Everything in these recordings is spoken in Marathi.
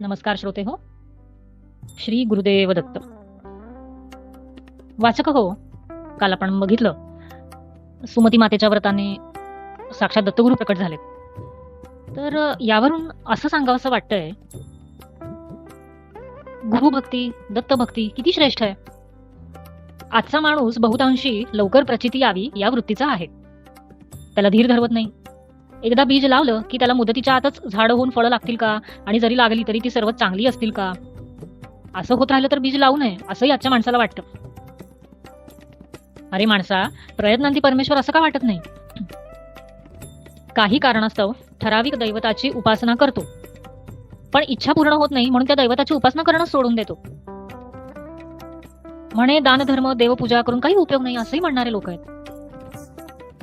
नमस्कार श्रोते हो. श्री गुरुदेव दत्त. वाचक हो काल आपण बघितलं. सुमती मातेच्या व्रताने साक्षात दत्तगुरु प्रकट झाले तर यावरून असं सांगावंसं वाटतंय गुरुभक्ती दत्तभक्ती किती श्रेष्ठ आहे? आजचा माणूस बहुतांशी लवकर प्रचिती यावी या वृत्तीचा आहे. त्याला धीर धरवत नाही. एकदा बीज लावलं की त्याला मुदतीच्या आतच झाड होऊन फळं लागतील का? आणि जरी लागली तरी ती सर्व चांगली असतील का? असं होत राहिलं तर बीज लावू नये असंही आजच्या माणसाला वाटतं. अरे माणसा प्रयत्नांती परमेश्वर असं का वाटत नाही? काही कारणास्तव ठराविक दैवताची उपासना करतो. पण इच्छा पूर्ण होत नाही म्हणून त्या दैवताची उपासना करणं सोडून देतो. म्हणे दानधर्म देवपूजा करून काही उपयोग नाही असंही म्हणणारे लोक आहेत.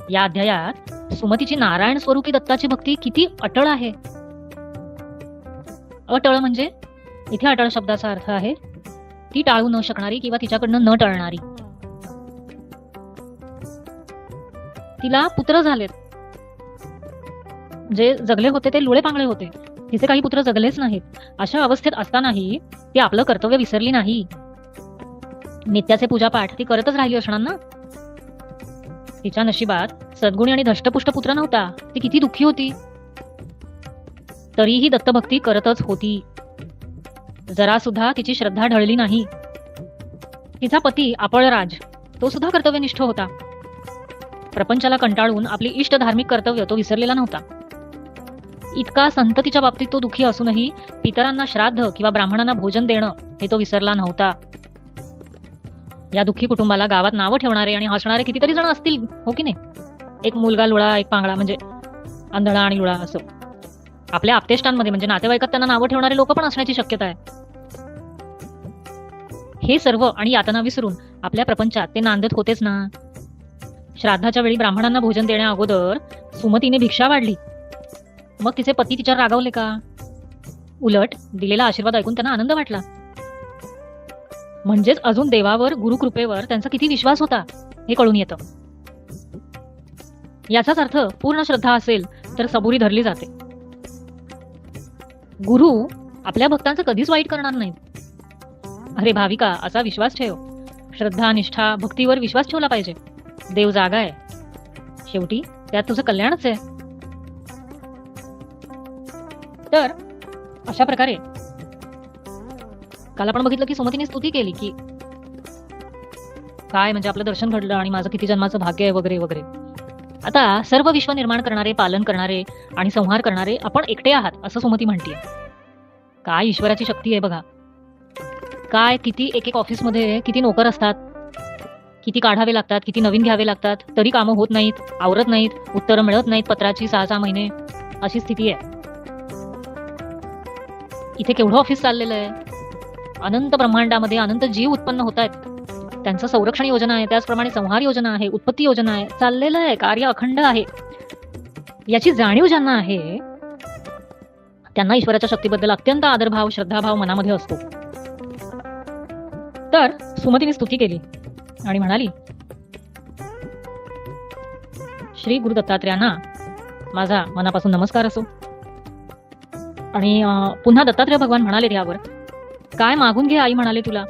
या अध्यायात सुमतीची नारायण स्वरूपी दत्ताची भक्ती किती अटळ आहे. अटळ म्हणजे? इथे अटळ शब्दाचा अर्थ आहे ती टाळू न शकणारी किंवा तिच्याकडनं न टळणारी. तिला पुत्र झालेत. जे जगले होते ते लुळे पांगळे होते. तिचे काही पुत्र जगलेच नाहीत. अशा अवस्थेत असतानाही ती आपलं कर्तव्य विसरली नाही. नित्याचे पूजापाठ ती करतच राहिली असणार ना? तिच्या नशिबात सद्गुणी आणि धष्टपुष्ट पुत्र नव्हता. ती किती दुःखी होती. तरीही दत्तभक्ती करतच होती. जरा सुद्धा तिची श्रद्धा ढळली नाही. तिचा पती आपळराज. तो सुद्धा कर्तव्यनिष्ठ होता. प्रपंचाला कंटाळून आपली इष्ट धार्मिक कर्तव्य तो विसरलेला नव्हता. इतका संत तिच्या बाबतीत तो दुःखी असूनही पितरांना श्राद्ध किंवा ब्राह्मणांना भोजन देणं हे तो विसरला नव्हता. या दुःखी कुटुंबाला गावात नावं ठेवणारे आणि हसणारे कितीतरी जण असतील हो की नाही? एक मुलगा लुळा एक पांगळा म्हणजे आंधळा आणि लुळा असं. आपल्या आपतेष्टांमध्ये म्हणजे नातेवाईकात त्यांना नावं ठेवणारे लोक पण असण्याची शक्यता आहे. हे सर्व आणि यातना विसरून आपल्या प्रपंचात ते नांदत होतेच ना? श्राद्धाच्या वेळी ब्राह्मणांना भोजन देण्या अगोदर सुमतीने भिक्षा वाढली. मग तिचे पती तिच्यावर रागावले का? उलट दिलेला आशीर्वाद ऐकून त्यांना आनंद वाटला. म्हणजेच अजून देवावर गुरुकृपेवर त्यांचा किती विश्वास होता हे कळून येतं. याचाच अर्थ पूर्ण श्रद्धा असेल तर सबुरी धरली जाते. गुरु आपल्या भक्तांचं कधीच वाईट करणार नाहीत. अरे भाविका असा विश्वास ठेव. श्रद्धा निष्ठा भक्तीवर विश्वास ठेवला पाहिजे. देव जागा आहे. शेवटी त्यात तुझं कल्याणच आहे. तर अशा प्रकारे काल आपण बघितलं की सुमतीने स्तुती केली की काय म्हणजे आपलं दर्शन घडलं आणि माझं किती जन्माचं भाग्य आहे वगैरे वगैरे. आता सर्व विश्व निर्माण करणारे पालन करणारे आणि संहार करणारे आपण एकटे आहात असं सुमती म्हणते काय ईश्वराची शक्ती आहे बघा. काय किती एक एक ऑफिसमध्ये किती नोकर असतात. किती काढावे लागतात किती नवीन घ्यावे लागतात. तरी कामं होत नाहीत आवरत नाहीत उत्तरं मिळत नाहीत पत्राची सहा सहा महिने. अशी स्थिती आहे. इथे केवढं ऑफिस चाललेलं आहे. अनंत ब्रह्मांडामध्ये अनंत जीव उत्पन्न होत आहेत त्यांचं संरक्षण योजना आहे त्याचप्रमाणे संहार योजना आहे उत्पत्ती योजना आहे चाललेलं आहे कार्य अखंड आहे. याची जाणीव ज्यांना आहे त्यांना ईश्वराच्या शक्तीबद्दल अत्यंत आदरभाव श्रद्धाभाव मनामध्ये असतो. तर सुमतीने स्तुती केली आणि म्हणाली श्री गुरु दत्तात्र्यांना माझा मनापासून नमस्कार असो. आणि पुन्हा दत्तात्रेय भगवान म्हणाले त्यावर काय मागून घे आई म्हणाले तुला.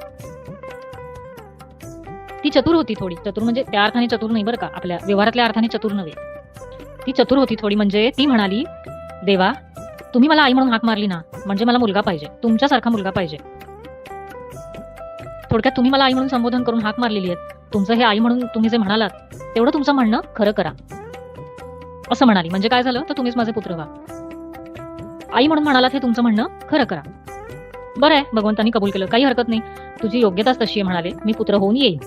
ती चतुर होती थोडी. चतुर म्हणजे त्या अर्थाने चतुर नाही बरं का. आपल्या व्यवहारातल्या अर्थाने चतुर नव्हे. ती चतुर होती थोडी म्हणजे ती म्हणाली देवा तुम्ही मला आई म्हणून हाक मारली ना म्हणजे मला मुलगा पाहिजे. तुमच्यासारखा मुलगा पाहिजे. थोडक्यात तुम्ही मला आई म्हणून संबोधन करून हाक मारलेली आहे तुमचं हे आई म्हणून तुम्ही जे म्हणालात तेवढं तुमचं म्हणणं खरं करा. असं म्हणाली. म्हणजे काय झालं? तर तुम्हीच माझे पुत्र व्हा. आई म्हणून म्हणालात हे तुमचं म्हणणं खरं करा. बरं आहे भगवंतांनी कबूल केलं. काही हरकत नाही. तुझी योग्यताच तशी आहे म्हणाले. मी पुत्र होऊन येईल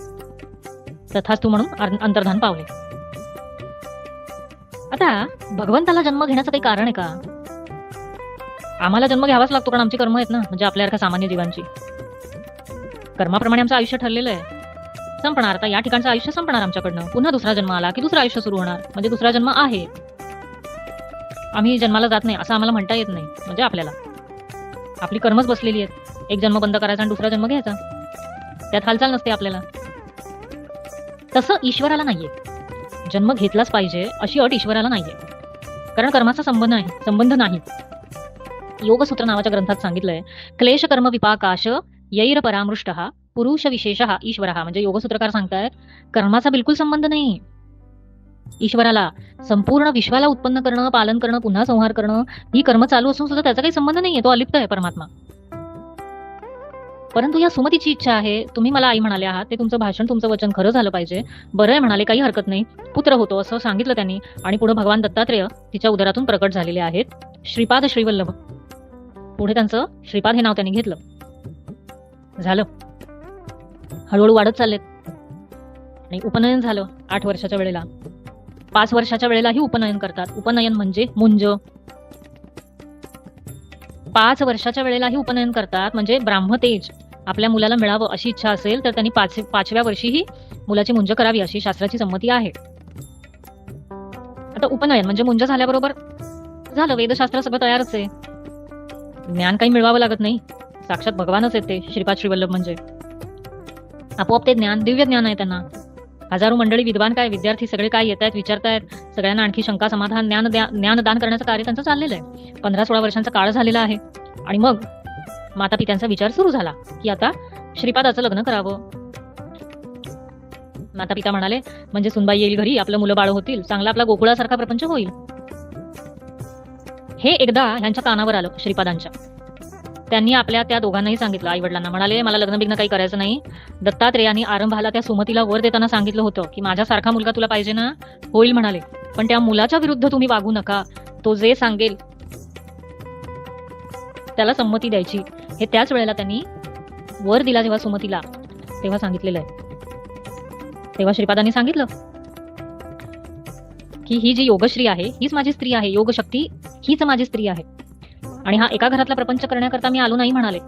तथाच तू म्हणून अंतर्धान पावले. आता भगवंताला जन्म घेण्याचं काही कारण आहे का? आम्हाला जन्म घ्यावाच लागतो कारण आमची कर्म आहेत ना म्हणजे आपल्यासारख्या सामान्य जीवांची. कर्माप्रमाणे आमचं आयुष्य ठरलेलं आहे. संपणार. आता या ठिकाणचं आयुष्य संपणार आमच्याकडनं. पुन्हा दुसरा जन्म आला की दुसरं आयुष्य सुरू होणार. म्हणजे दुसरा जन्म आहे. आम्ही जन्माला जात नाही असं आम्हाला म्हणता येत नाही म्हणजे आपल्याला. आपली कर्मच बसलेली आहेत. एक जन्म बंद करायचा आणि दुसरा जन्म घ्यायचा. त्यात हालचाल नसते आपल्याला. तसं ईश्वराला नाहीये. जन्म घेतलाच पाहिजे अशी अट ईश्वराला नाहीये. कारण कर्माचा संबंध आहे संबंध नाही. योगसूत्र नावाच्या ग्रंथात सांगितलंय क्लेश कर्म विपाकाश यैर परामृष्ट पुरुष विशेष हा ईश्वर. हा म्हणजे योगसूत्रकार सांगतायत कर्माचा बिलकुल संबंध नाही. ईश्वराला संपूर्ण विश्वाला उत्पन्न करणं पालन करणं पुन्हा संहार करणं ही कर्म चालू असून सुद्धा त्याचा काही संबंध नाहीये तो अलिप्त आहे परमात्मा. परंतु या सुमतीची इच्छा आहे. तुम्ही मला आई म्हणाले आहात. ते तुमचं भाषण तुमचं वचन खरं झालं पाहिजे. बरं आहे म्हणाले काही हरकत नाही. पुत्र होतो असं सांगितलं त्यांनी आणि पुढे भगवान दत्तात्रेय तिच्या उदरातून प्रकट झालेले आहेत. श्रीपाद श्रीवल्लभ. पुढे त्यांचं श्रीपाद हे नाव त्यांनी घेतलं. झालं. हळूहळू वाढत चाललेत. आणि उपनयन झालं आठ वर्षाच्या वेळेला. पाच वर्षाच्या वेळेलाही उपनयन करतात. उपनयन म्हणजे मुंज. पाच वर्षाच्या वेळेलाही उपनयन करतात म्हणजे ब्राह्मतेज. आपल्या मुलाला मिळावं अशी इच्छा असेल तर त्यांनी पाच पाचव्या वर्षीही मुलाची मुंज करावी अशी शास्त्राची संमती आहे. आता उपनयन म्हणजे मुंज झाल्याबरोबर झालं वेदशास्त्र सगळं तयारच आहे. ज्ञान काही मिळवावं लागत नाही. साक्षात भगवानच येते ते श्रीपाद श्रीवल्लभ म्हणजे. आपोआप ते ज्ञान दिव्य ज्ञान आहे त्यांना. हजारो मंडळी विद्वान काय विद्यार्थी सगळे काय येत आहेत विचारतायत सगळ्यांना आणखी शंका समाधान ज्ञान द्या- ज्ञानदान करण्याचं कार्य त्यांचं चाललेलं आहे. पंधरा सोळा वर्षांचा काळ झालेला आहे. आणि मग माता पित्यांचा विचार सुरू झाला की आता श्रीपादाचं लग्न करावं. माता पिता म्हणाले म्हणजे सुनबाई येईल घरी आपलं मुलं बाळ होतील चांगला आपला गोकुळासारखा प्रपंच होईल. हे एकदा ह्यांच्या कानावर आलं श्रीपादांच्या. त्यांनी आपल्या त्या दोघांनाही सांगितलं. आई वडिलांना म्हणाले मला लग्न बिग्न काही करायचं नाही. दत्तात्रेयांनी आरंभाला त्या सुमतीला वर देताना सांगितलं होतं की माझ्यासारखा मुलगा तुला पाहिजे ना? होईल म्हणाले. पण त्या मुलाच्या विरुद्ध तुम्ही वागू नका. तो जे सांगेल त्याला संमती द्यायची. हे त्याच वेळेला त्यांनी वर दिला जेव्हा सुमतीला तेव्हा सांगितलेलं आहे. तेव्हा श्रीपादांनी सांगितलं की ही जी योगश्री आहे हीच माझी स्त्री आहे. योगशक्ती हीच माझी स्त्री आहे. आणि हा एका घरातला प्रपंच करण्याकरता मी आलो नाही म्हणाले.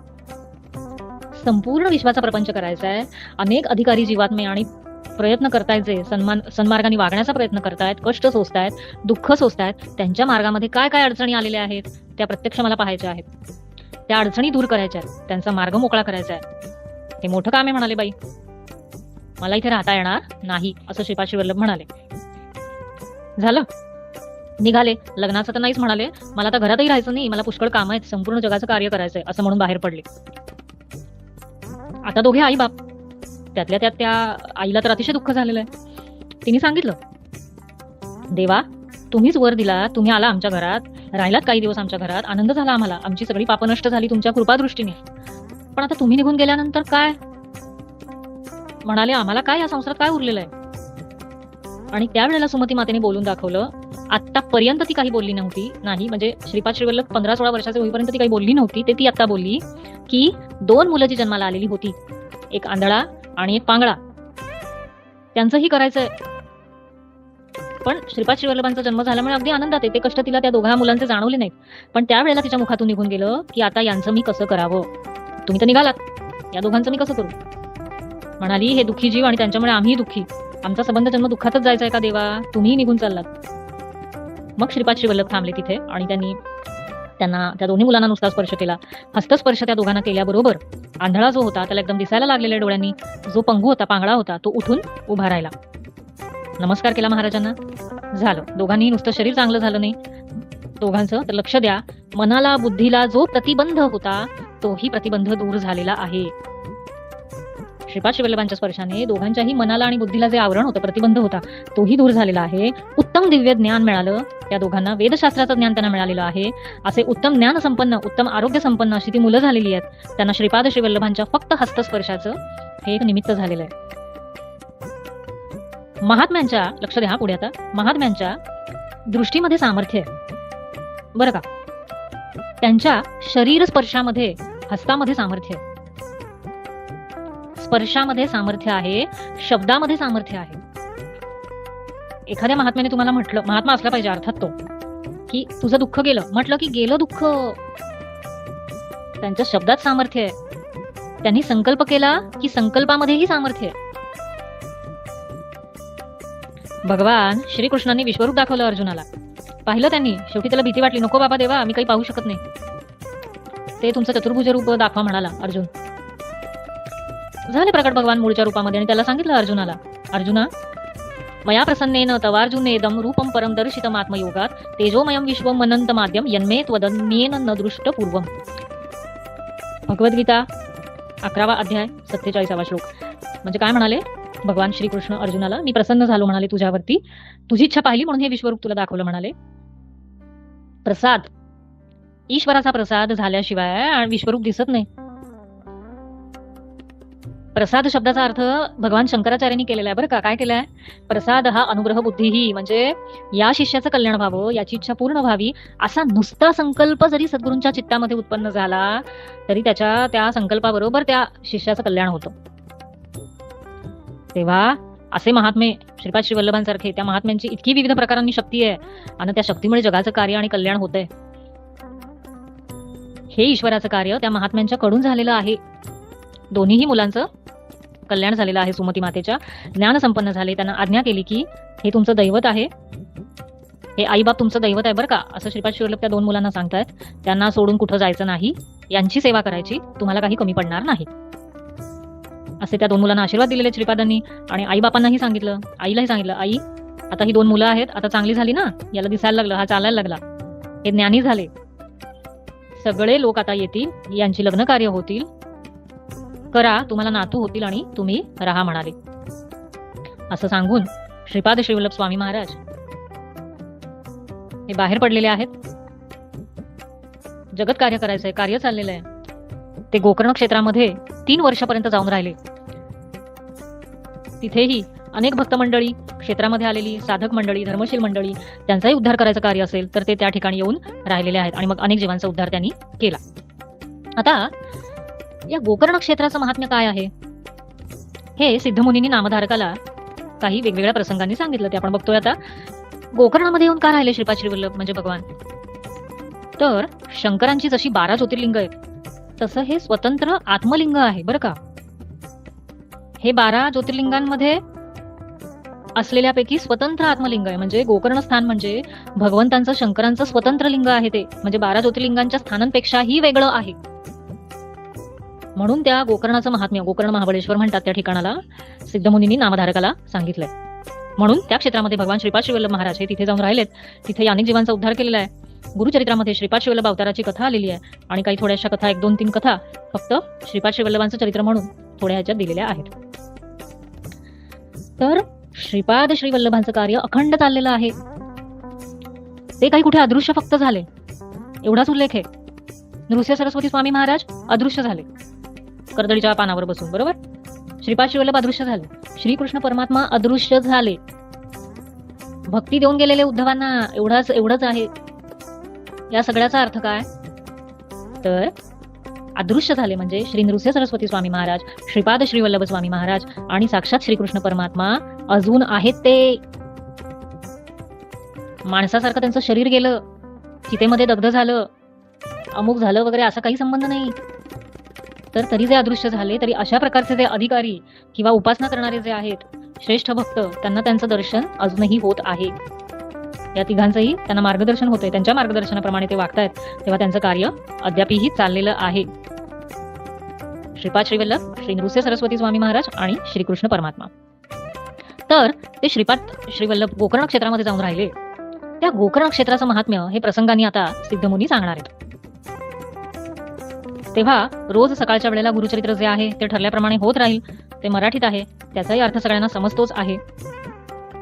संपूर्ण विश्वाचा प्रपंच करायचा आहे. अनेक अधिकारी जीवात्मे आणि प्रयत्न करतायत जे. सन्मान सन्मार्गाने वागण्याचा प्रयत्न करतायत कष्ट सोसतायत दुःख सोसतायत त्यांच्या मार्गामध्ये काय काय अडचणी आलेल्या आहेत त्या प्रत्यक्ष मला पाहायच्या आहेत. त्या अडचणी दूर करायच्या आहेत. त्यांचा मार्ग मोकळा करायचा आहे. हे मोठं काम आहे म्हणाले बाई. मला इथे राहता येणार नाही असं शिपाशी वल्लभ म्हणाले. झालं? निघाले. लग्नाचं तर नाहीच म्हणाले. मला आता घरातही राहायचं नाही. मला पुष्कळ काम आहेत. संपूर्ण जगाचं कार्य करायचंय असं म्हणून बाहेर पडले. आता दोघे आई बाप त्यातल्या त्यात त्या आईला तर अतिशय दुःख झालेलं आहे. तिने सांगितलं देवा तुम्हीच वर दिला तुम्ही आला आमच्या घरात राहिलात काही दिवस आमच्या घरात आनंद झाला आम्हाला आमची सगळी पाप नष्ट झाली तुमच्या कृपादृष्टीने. पण आता तुम्ही निघून गेल्यानंतर काय? म्हणाले आम्हाला काय या संसारात काय उरलेलं आहे? आणि त्यावेळेला सुमती मातेने बोलून दाखवलं आतापर्यंत ती काही बोलली नव्हती नाही म्हणजे श्रीपाद श्रीवल्लभ पंधरा सोळा वर्षाचे होईपर्यंत ती काही बोलली नव्हती ते ती आता बोलली की दोन मुलं जी जन्माला आलेली होती एक आंधळा आणि एक पांगळा. त्यांचंही करायचंय. पण श्रीपाद श्रीवल्लभांचा जन्म झाल्यामुळे अगदी आनंदात आहे. ते कष्ट तिला त्या दोघा मुलांचे जाणवले नाहीत. पण त्यावेळेला तिच्या मुखातून निघून गेलं की आता यांचं मी कसं करावं? तुम्ही तर निघालात. या दोघांचं मी कसं करू? म्हणाली हे दुःखी जीव आणि त्यांच्यामुळे आम्ही दुःखी. आमचा संबंध जन्म दुःखातच जायचा आहे का देवा? तुम्ही निघून चाललात. मग श्रीपाद श्रीवल्लभ थांबले तिथे आणि त्यांनी त्यांना त्या दोन्ही मुलांना नुसता स्पर्श केला. हस्तस्पर्श त्या दोघांना केल्याबरोबर आंधळा जो होता त्याला एकदम दिसायला लागलेल्या डोळ्यांनी जो पंगू होता पांगळा होता तो उठून उभा राहिला. नमस्कार केला महाराजांना. झालं. दोघांनी नुसतं शरीर चांगलं झालं नाही. दोघांचं तर लक्ष द्या. मनाला बुद्धीला जो प्रतिबंध होता तोही प्रतिबंध दूर झालेला आहे. श्रीपाद शिवल्लभांच्या स्पर्शाने दोघांच्याही मनाला आणि बुद्धीला जे आवरण होतं प्रतिबंध होता तोही दूर झालेला आहे. उत्तम दिव्य ज्ञान मिळालं त्या दोघांना वेदशास्त्राचं ज्ञान त्यांना मिळालेलं आहे. असे उत्तम ज्ञान संपन्न उत्तम आरोग्य संपन्न अशी ती मुलं झालेली आहेत. त्यांना श्रीपाद श्रीवल्लभांच्या फक्त हस्तस्पर्शाचं हे एक निमित्त झालेलं आहे. महात्म्यांच्या लक्ष द्या पुढे आता महात्म्यांच्या दृष्टीमध्ये सामर्थ्य आहे. बरं का? त्यांच्या शरीर स्पर्शामध्ये हस्तामध्ये सामर्थ्य आहे. स्पर्शामध्ये सामर्थ्य आहे शब्दामध्ये सामर्थ्य आहे. एखाद्या महात्म्याने तुम्हाला म्हटलं महात्मा असला पाहिजे अर्थात तो की तुझं दुःख गेलं म्हटलं की गेलं दुःख. त्यांच्या शब्दात सामर्थ्य आहे. त्यांनी संकल्प केला की संकल्पामध्येही सामर्थ्य आहे. भगवान श्रीकृष्णांनी विश्वरूप दाखवलं अर्जुनाला. पाहिलं त्यांनी शेवटी त्याला भीती वाटली नको बाबा देवा आम्ही काही पाहू शकत नाही. ते तुमचं चतुर्भुज रूप दाखवा म्हणाला अर्जुन. झाले प्रकट भगवान मूळच्या रूपामध्ये आणि त्याला सांगितलं अर्जुनाला अर्जुना मया प्रसन्नेन तवार्जुनेदम रूपम परम दर्शितम आत्मयोगात तेजोमयम विश्व मनंत माध्यम यन्मे त्वदन्येन न दृष्ट पूर्वम भगवद्गीता अकरावा अध्याय सत्तेचाळीसावा श्लोक. म्हणजे काय म्हणाले? भगवान श्रीकृष्ण अर्जुनाला मी प्रसन्न झालो म्हणाले तुझ्यावरती. तुझी इच्छा पाहिली म्हणून हे विश्वरूप तुला दाखवलं म्हणाले. प्रसाद ईश्वराचा प्रसाद झाल्याशिवाय विश्वरूप दिसत नाही. प्रसाद शब्दाचा अर्थ भगवान शंकराचार्यांनी केलेला आहे बरं का. काय केलाय? प्रसाद हा अनुग्रह बुद्धीही म्हणजे या शिष्याचं कल्याण व्हावं याची इच्छा पूर्ण व्हावी असा नुसता संकल्प जरी सद्गुरूंच्या चित्तामध्ये उत्पन्न झाला तरी त्याच्या त्या संकल्पाबरोबर त्या शिष्याचं कल्याण होतं. तेव्हा असे महात्मे श्रीपाद श्री वल्लभांसारखे त्या महात्म्यांची इतकी विविध प्रकारांनी शक्ती आहे आणि त्या शक्तीमुळे जगाचं कार्य आणि कल्याण होतंय. हे ईश्वराचं कार्य त्या महात्म्यांच्या कडून झालेलं आहे. दोन्हीही मुलांचं कल्याण झालेलं आहे सुमती मातेच्या. ज्ञान संपन्न झाले. त्यांना आज्ञा केली की हे तुमचं दैवत आहे. हे आईबाप तुमचं दैवत आहे बरं का? असं श्रीपाद शिवल्लभ त्या दोन मुलांना सांगतायत. त्यांना सोडून कुठं जायचं नाही. यांची सेवा करायची. तुम्हाला काही कमी पडणार नाही. असे त्या दोन मुलांना आशीर्वाद दिलेले श्रीपादांनी आणि आईबापांनाही सांगितलं. आईलाही सांगितलं आई आता ही दोन मुलं आहेत. आता चांगली झाली ना? याला दिसायला लागलं. हा चालायला लागला. हे ज्ञानी झाले. सगळे लोक आता येतील. यांची लग्न कार्य होतील. करा तुम्हाला नातू होतील आणि तुम्ही राहा म्हणाले. असं सांगून श्रीपाद श्रीवल्लभ स्वामी महाराज हे बाहेर पडलेले आहेत. जगत कार्य करायचंय कार्य चाललेलं आहे. ते गोकर्ण क्षेत्रामध्ये तीन वर्षापर्यंत जाऊन राहिले. तिथेही अनेक भक्त मंडळी क्षेत्रामध्ये आलेली साधक मंडळी धर्मशील मंडळी त्यांचाही उद्धार करायचं कार्य असेल तर ते त्या ठिकाणी येऊन राहिलेले आहेत आणि मग अनेक जीवांचा उद्धार त्यांनी केला. आता या गोकर्ण क्षेत्राचं महात्म्य काय आहे? हे सिद्धमुनींनी नामधारकाला काही वेगवेगळ्या प्रसंगांनी सांगितलं ते आपण बघतोय आता. गोकर्णामध्ये येऊन का राहिले श्रीपाद श्रीवल्लभ म्हणजे भगवान? तर शंकरांची जशी बारा ज्योतिर्लिंग आहेत तसं हे स्वतंत्र आत्मलिंग आहे बरं का? हे बारा ज्योतिर्लिंगांमध्ये असलेल्यापैकी स्वतंत्र आत्मलिंग आहे म्हणजे गोकर्ण स्थान म्हणजे भगवंतांचं शंकरांचं स्वतंत्र लिंग आहे ते. म्हणजे बारा ज्योतिर्लिंगांच्या स्थानांपेक्षाही वेगळं आहे. म्हणून त्या गोकर्णाचं महात्म्य गोकर्ण महाबळेश्वर म्हणतात त्या ठिकाणाला. सिद्धमुनींनी नामधारकाला सांगितलंय. म्हणून त्या क्षेत्रामध्ये भगवान श्रीपाद शिवल्लभ महाराज हे तिथे जाऊन राहिलेत. तिथे अनेक जीवांचा उद्धार केलेला आहे. गुरुचरित्रामध्ये श्रीपाद शिवल्लभ अवताराची कथा आलेली आहे. आणि काही थोड्याशा कथा एक दोन तीन कथा फक्त श्रीपाद शिवल्लभांचं चरित्र म्हणून थोड्या ह्याच्यात दिलेल्या आहेत. तर श्रीपाद श्रीवल्लभांचं कार्य अखंड चाललेलं आहे. ते काही कुठे अदृश्य फक्त झाले. एवढाच उल्लेख आहे. नृसिंह सरस्वती स्वामी महाराज अदृश्य झाले. कर्दळीच्या पानावर बसून बरोबर? श्रीपाद शिवल्लभ अदृश्य झाले. श्रीकृष्ण परमात्मा अदृश्य झाले. भक्ती देऊन गेलेले उद्धवांना एवढाच एवढंच आहे. या सगळ्याचा अर्थ काय? तर अदृश्य झाले म्हणजे श्री नृसिंह सरस्वती स्वामी महाराज श्रीपाद श्रीवल्लभ स्वामी महाराज आणि साक्षात श्रीकृष्ण परमात्मा अजून आहेत ते. माणसासारखं त्यांचं शरीर गेलं चितेमध्ये दग्ध झालं अमुक झालं वगैरे असा काही संबंध नाही. तर तरी जे अदृश्य झाले तरी अशा प्रकारचे जे अधिकारी किंवा उपासना करणारे जे आहेत श्रेष्ठ भक्त त्यांना त्यांचं दर्शन अजूनही होत आहे. या तिघांचंही त्यांना मार्गदर्शन होतंय. त्यांच्या मार्गदर्शनाप्रमाणे ते वागतायत तेव्हा त्यांचं कार्य अद्यापही चाललेलं आहे. श्रीपाद श्रीवल्लभ श्री नृसिंह सरस्वती स्वामी महाराज आणि श्रीकृष्ण परमात्मा. तर ते श्रीपाद श्रीवल्लभ गोकर्ण क्षेत्रामध्ये जाऊन राहिले. त्या गोकर्ण क्षेत्राचं महात्म्य हे प्रसंगांनी आता सिद्धमुनी सांगणार आहेत. तेव्हा रोज सकाळच्या वेळेला गुरुचरित्र जे आहे ते ठरल्याप्रमाणे होत राहील ते मराठीत आहे त्याचाही अर्थ सगळ्यांना समजतोच आहे.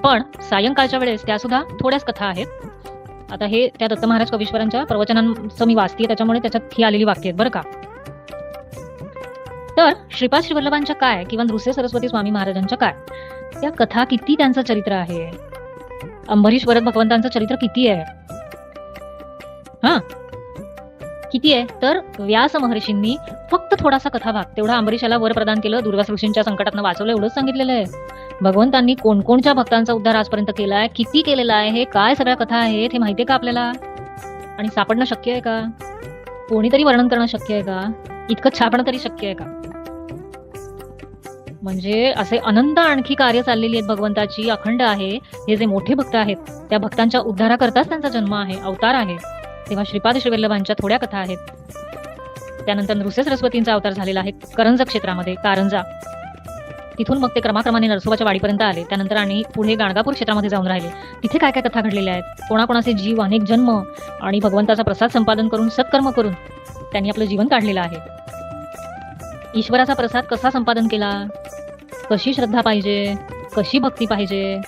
पण सायंकाळच्या वेळेस त्या सुद्धा थोड्याच कथा आहेत. आता हे त्या दत्त महाराज कवीश्वरांच्या प्रवचनांचं मी वाचते त्याच्यामुळे त्याच्यात ही आलेली वाक्य आहेत बरं का? तर श्रीपाद श्रीवल्लभांच्या काय किंवा नृसे सरस्वती स्वामी महाराजांच्या काय? त्या कथा किती त्यांचं चरित्र आहे? अंबरीश वरद भगवंतांचं चरित्र किती आहे? हा किती आहे? तर व्यास महर्षींनी फक्त थोडासा कथाभाग तेवढा अंबरीशाला वर प्रदान केलं दुर्वास ऋषींच्या संकटातनं वाचवलं एवढंच सांगितलेलं आहे. भगवंतांनी कोणकोणच्या भक्तांचा उद्धार आजपर्यंत केला आहे किती केलेला आहे हे काय सगळ्या कथा आहेत हे माहितीये का आपल्याला? आणि सापडणं शक्य आहे का? कोणीतरी वर्णन करणं शक्य आहे का? इतकं छापणं तरी शक्य आहे का? म्हणजे असे अनंत आणखी कार्य चाललेली आहेत भगवंताची अखंड आहे हे जे मोठे भक्त आहेत त्या भक्तांच्या उद्धाराकरताच त्यांचा जन्म आहे अवतार आहे. तेव्हा श्रीपाद श्रीवल्लभांच्या थोड्या कथा आहेत. त्यानंतर नृसे सरस्वतींचा अवतार झालेला आहे करंज क्षेत्रामध्ये कारंजा. तिथून मग ते क्रमाक्रमाने नरसोबाच्या वाडीपर्यंत आले. त्यानंतर आणि पुढे गाणगापूर क्षेत्रामध्ये जाऊन राहिले. तिथे काय काय कथा घडलेल्या आहेत? कोणाकोणाचे जीव अनेक जन्म आणि भगवंताचा प्रसाद संपादन करून सत्कर्म करून त्यांनी आपलं जीवन काढलेलं आहे. ईश्वराचा प्रसाद कसा संपादन केला? कशी श्रद्धा पाहिजे? कशी भक्ती पाहिजे?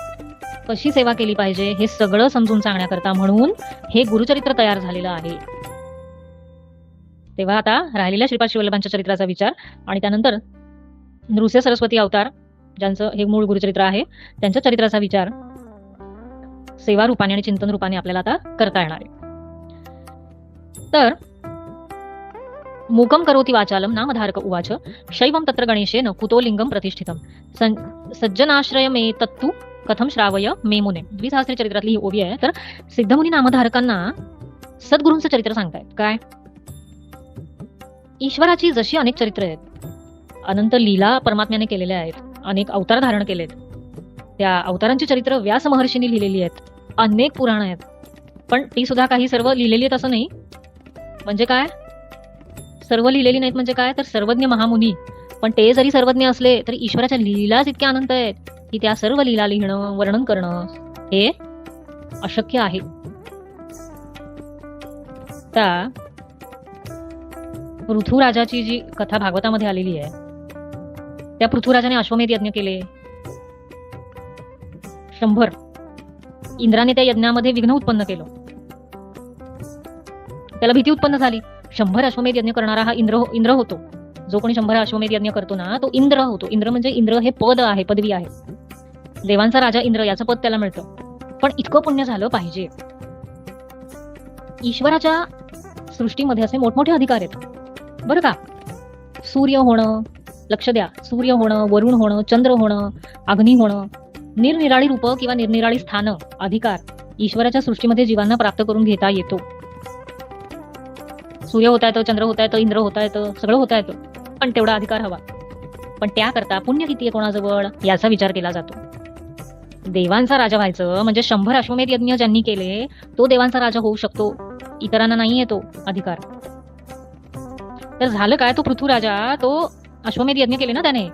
कशी सेवा केली पाहिजे हे सगळं समजून सांगण्याकरता म्हणून हे गुरुचरित्र तयार झालेलं आहे. तेव्हा आता राहिलेल्या श्रीपाद शिवल्लभांच्या चरित्राचा विचार आणि त्यानंतर नृसिंह सरस्वती अवतार ज्यांचं हे मूळ गुरुचरित्र आहे त्यांच्या चरित्राचा विचार सेवा रूपाने आणि चिंतन रूपाने आपल्याला आता करता येणार आहे. तर मूकं करोति वाचालं नामधारक उवाच शैवं तत्र गणेशेन कुतो लिंगम प्रतिष्ठितं सं- सज्जनाश्रय तत्तु कथम श्रावय मे मुने चरित्रातली ही ओवी आहे. तर सिद्धमुनी नामधारकांना सद्गुरूंचं चरित्र सांगतायत. काय? ईश्वराची जशी अनेक चरित्र आहेत अनंत लीला परमात्म्याने केलेल्या आहेत अनेक अवतार धारण केलेत. त्या अवतारांची चरित्र व्यास महर्षींनी लिहिलेली आहेत. अनेक पुराण आहेत. पण ती सुद्धा काही सर्व लिहिलेली आहेत असं नाही. म्हणजे काय? सर्व लिहिलेली नाहीत म्हणजे काय? तर सर्वज्ञ महामुनी. पण ते जरी सर्वज्ञ असले तरी ईश्वराच्या लीलाच इतक्या अनंत आहेत. की त्या सर्व लीला लिहिणं वर्णन करणं हे अशक्य आहे. आता पृथ्वीराजाची जी कथा भागवतामध्ये आलेली आहे त्या पृथ्वीराजाने अश्वमेध यज्ञ केले. शंभर. इंद्राने त्या यज्ञामध्ये विघ्न उत्पन्न केलं. त्याला भीती उत्पन्न झाली. शंभर अश्वमेध यज्ञ करणारा हा इंद्र हो, इंद्र होतो. जो कोणी शंभर अश्वमेध यज्ञ करतो ना तो इंद्र होतो. इंद्र म्हणजे इंद्र हे पद आहे पदवी आहे. देवांचा राजा इंद्र याचं पद त्याला मिळतं. पण इतकं पुण्य झालं पाहिजे. ईश्वराच्या सृष्टीमध्ये असे मोठमोठे अधिकार आहेत. बरं का? सूर्य होणं लक्ष द्या. सूर्य होणं वरुण होणं चंद्र होणं अग्नी होणं निरनिराळी रूपं किंवा निरनिराळी स्थानं अधिकार ईश्वराच्या सृष्टीमध्ये जीवांना प्राप्त करून घेता येतो. सूर्य होता येतं चंद्र होता येतं इंद्र होता येतं सगळं होता येतं. पण तेवढा अधिकार हवा. पण त्याकरता पुण्य किती आहे कोणाजवळ? याचा विचार केला जातो. देवांचा राजा व्हायचं म्हणजे शंभर अश्वमेध यज्ञ ज्यांनी केले तो देवांचा राजा होऊ शकतो. इतरांना नाही येतो अधिकार. तर झालं काय? तो पृथ्वीराजा तो अश्वमेध यज्ञ केले ना त्याने?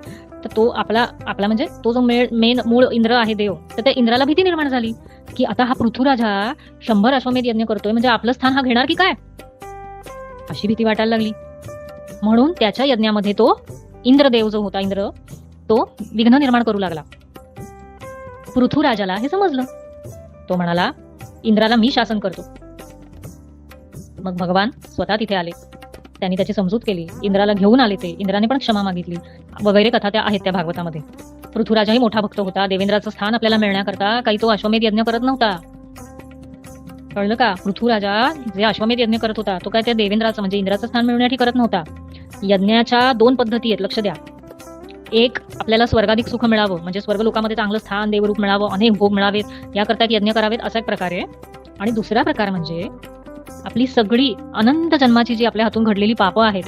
तर तो आपला आपला म्हणजे तो जो मेन मूळ इंद्र आहे देव तर त्या इंद्राला भीती निर्माण झाली की आता हा पृथ्वीराजा शंभर अश्वमेध यज्ञ करतोय म्हणजे आपलं स्थान हा घेणार की काय? अशी भीती वाटायला लागली. म्हणून त्याच्या यज्ञामध्ये तो इंद्रदेव जो होता इंद्र तो विघ्न निर्माण करू लागला. पृथ्वीराजाला हे समजलं. तो म्हणाला इंद्राला मी शासन करतो. मग भगवान स्वतः तिथे आले. त्यांनी त्याची समजूत केली. इंद्राला घेऊन आले ते. इंद्राने पण क्षमा मागितली. वगैरे कथा त्या आहेत त्या भागवतामध्ये. पृथ्वीराजाही मोठा भक्त होता. देवेंद्राचं स्थान आपल्याला मिळण्याकरता काही तो अश्वमेध यज्ञ करत नव्हता. कळलं का? पृथ्वीराजा जे अश्वमेध यज्ञ करत होता तो काय त्या देवेंद्राचं म्हणजे इंद्राचं स्थान मिळवण्यासाठी करत नव्हता. यज्ञाच्या दोन पद्धती आहेत. लक्ष द्या. एक आपल्याला स्वर्गाधिक सुख मिळावं म्हणजे स्वर्ग लोकांमध्ये चांगलं स्थान देवरूप मिळावं अनेक भोग मिळावेत याकरता एक यज्ञ करावेत असा एक प्रकार आहे. आणि दुसरा प्रकार म्हणजे आपली सगळी अनंत जन्माची जी आपल्या हातून घडलेली पापं आहेत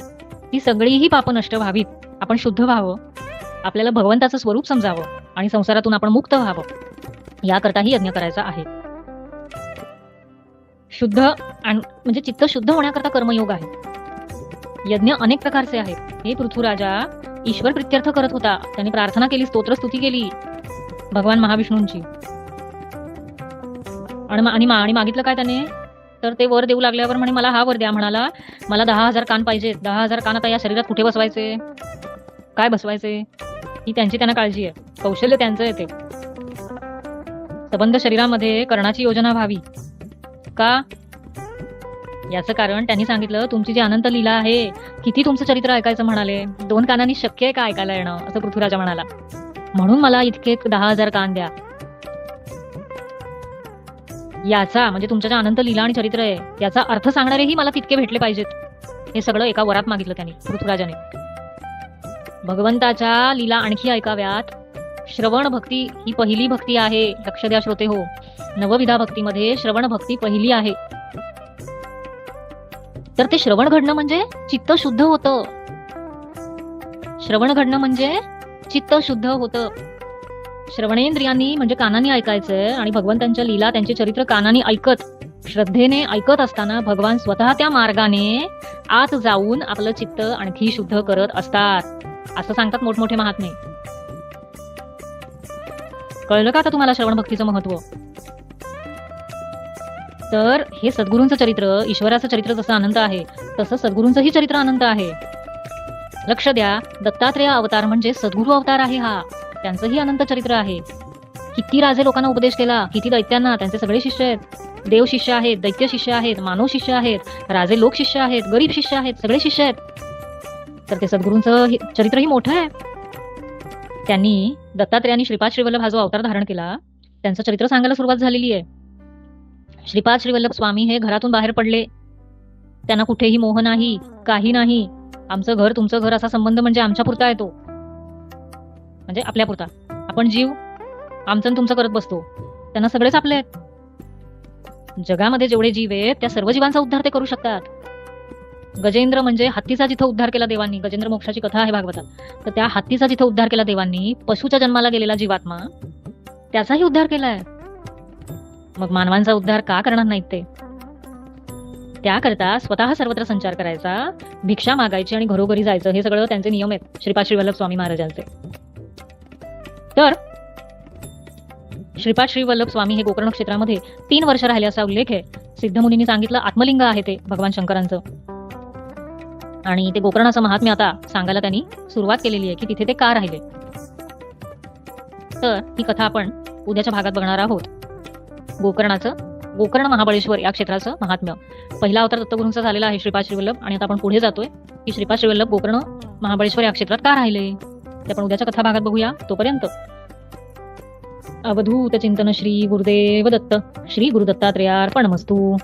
ती सगळीही पापं नष्ट व्हावीत. आपण शुद्ध व्हावं आपल्याला भगवंताचं स्वरूप समजावं आणि संसारातून आपण मुक्त व्हावं याकरताही यज्ञ करायचा आहे. शुद्ध म्हणजे चित्त शुद्ध होण्याकरता कर्मयोग आहे यज्ञ अनेक प्रकारचे आहेत. हे पृथ्वीराजा ईश्वर प्रित्यर्थ करत होता. त्याने प्रार्थना केली स्तोत्रस्तुती केली. भगवान महाविष्णूंची. आणि मा- आणि मागितलं काय त्याने? तर ते वर देऊ लागल्यावर म्हणे मला हा वर द्या. म्हणाला मला दहा हजार कान पाहिजेत. दहा हजार कान आता या शरीरात कुठे बसवायचे? काय बसवायचे? ही त्यांची त्यांना काळजी आहे. कौशल्य त्यांचं आहे ते. सबंध शरीरामध्ये कर्णाची योजना व्हावी. का? याचं कारण त्यांनी सांगितलं तुमची जी अनंत लीला आहे किती तुमचं चरित्र ऐकायचं म्हणाले? दोन कानांनी शक्य आहे का ऐकायला येणं? असं पृथ्वीराजा म्हणाला. म्हणून मला इतके दहा हजार कान द्या. याचा म्हणजे तुमच्या ज्या अनंत लीला आणि चरित्र आहे याचा अर्थ सांगणारेही मला तितके भेटले पाहिजेत. हे सगळं एका वरात मागितलं त्यांनी पृथ्वीराजाने. भगवंताच्या लीला आणखी ऐकाव्यात. श्रवण भक्ती ही पहिली भक्ती आहे लक्ष द्या श्रोते हो. नवविधा भक्तीमध्ये श्रवण भक्ती पहिली आहे. तर ते श्रवण घडणं म्हणजे चित्त शुद्ध होतं. श्रवण घडणं म्हणजे चित्त शुद्ध होतं. श्रवणेंद्रियांनी म्हणजे कानाने ऐकायचंय आणि भगवंतांच्या लीला त्यांचे चरित्र कानाने ऐकत श्रद्धेने ऐकत असताना भगवान स्वतः त्या मार्गाने आत जाऊन आपलं चित्त आणखी शुद्ध करत असतात. असं सांगतात मोठमोठे महात्मे. कळलं का आता तुम्हाला श्रवण भक्तीचं महत्त्व? तर हे सद्गुरूंचं चरित्र ईश्वराचं चरित्र जसं अनंत आहे तसं सद्गुरूंचंही चरित्र अनंत आहे. लक्ष द्या दत्तात्रेय अवतार म्हणजे सद्गुरू अवतार आहे हा. त्यांचंही अनंत चरित्र आहे. किती राजे लोकांना उपदेश केला किती दैत्यांना त्यांचे सगळे शिष्य आहेत. देव शिष्य आहेत दैत्य शिष्य आहेत मानव शिष्य आहेत राजे लोक शिष्य आहेत गरीब शिष्य आहेत सगळे शिष्य आहेत. तर ते सद्गुरूंचं चरित्रही मोठं आहे. त्यांनी दत्तात्रेयांनी श्रीपाद श्रीवल्लभ हा जो अवतार धारण केला त्यांचं चरित्र सांगायला सुरुवात झालेली आहे. श्रीपाद श्रीवल्लभ स्वामी हे घरातून बाहेर पडले. त्यांना कुठेही मोह नाही काही नाही. आमचं घर तुमचं घर असा संबंध म्हणजे आमच्या पुरता येतो. म्हणजे आपल्या पुरता. आपण जीव आमचं आणि तुमचं करत बसतो. त्यांना सगळेच आपले आहेत. जगामध्ये जेवढे जीव आहेत त्या सर्व जीवांचा उद्धार ते करू शकतात. गजेंद्र म्हणजे हत्तीचा जिथं उद्धार केला देवांनी गजेंद्र मोक्षाची कथा आहे भागवतात. तर त्या हत्तीचा जिथं उद्धार केला देवांनी पशुच्या जन्माला गेलेला जीवात्मा त्याचाही उद्धार केलाय. मग मानवांचा उद्धार का करणार नाहीत ते? त्याकरता स्वतः सर्वत्र संचार करायचा भिक्षा मागायची आणि घरोघरी जायचं हे सगळं त्यांचे नियम आहेत श्रीपाद श्रीवल्लभ स्वामी महाराजांचे. तर श्रीपाद श्रीवल्लभ स्वामी हे गोकर्ण क्षेत्रामध्ये तीन वर्ष राहिले असा उल्लेख आहे. सिद्धमुनींनी सांगितलं आत्मलिंग आहे ते भगवान शंकरांचं. आणि ते गोकर्णाचं महात्म्य आता सांगायला त्यांनी सुरुवात केलेली आहे की तिथे ते का राहिले? तर ही कथा आपण उद्याच्या भागात बघणार आहोत. गोकर्णाचं गोकर्ण महाबळेश्वर या क्षेत्राचं महात्म्य. पहिला अवतार दत्तगुरूंचा झालेला आहे श्रीपाद श्रीवल्लभ आणि आता आपण पुढे जातोय की श्रीपाद श्रीवल्लभ गोकर्ण महाबळेश्वर या क्षेत्रात का राहिले? ते आपण उद्याच्या कथा भागात बघूया. तोपर्यंत अवधूत चिंतन श्री गुरुदेव दत्त. श्री गुरुदत्तात्रेयार्पणमस्तू.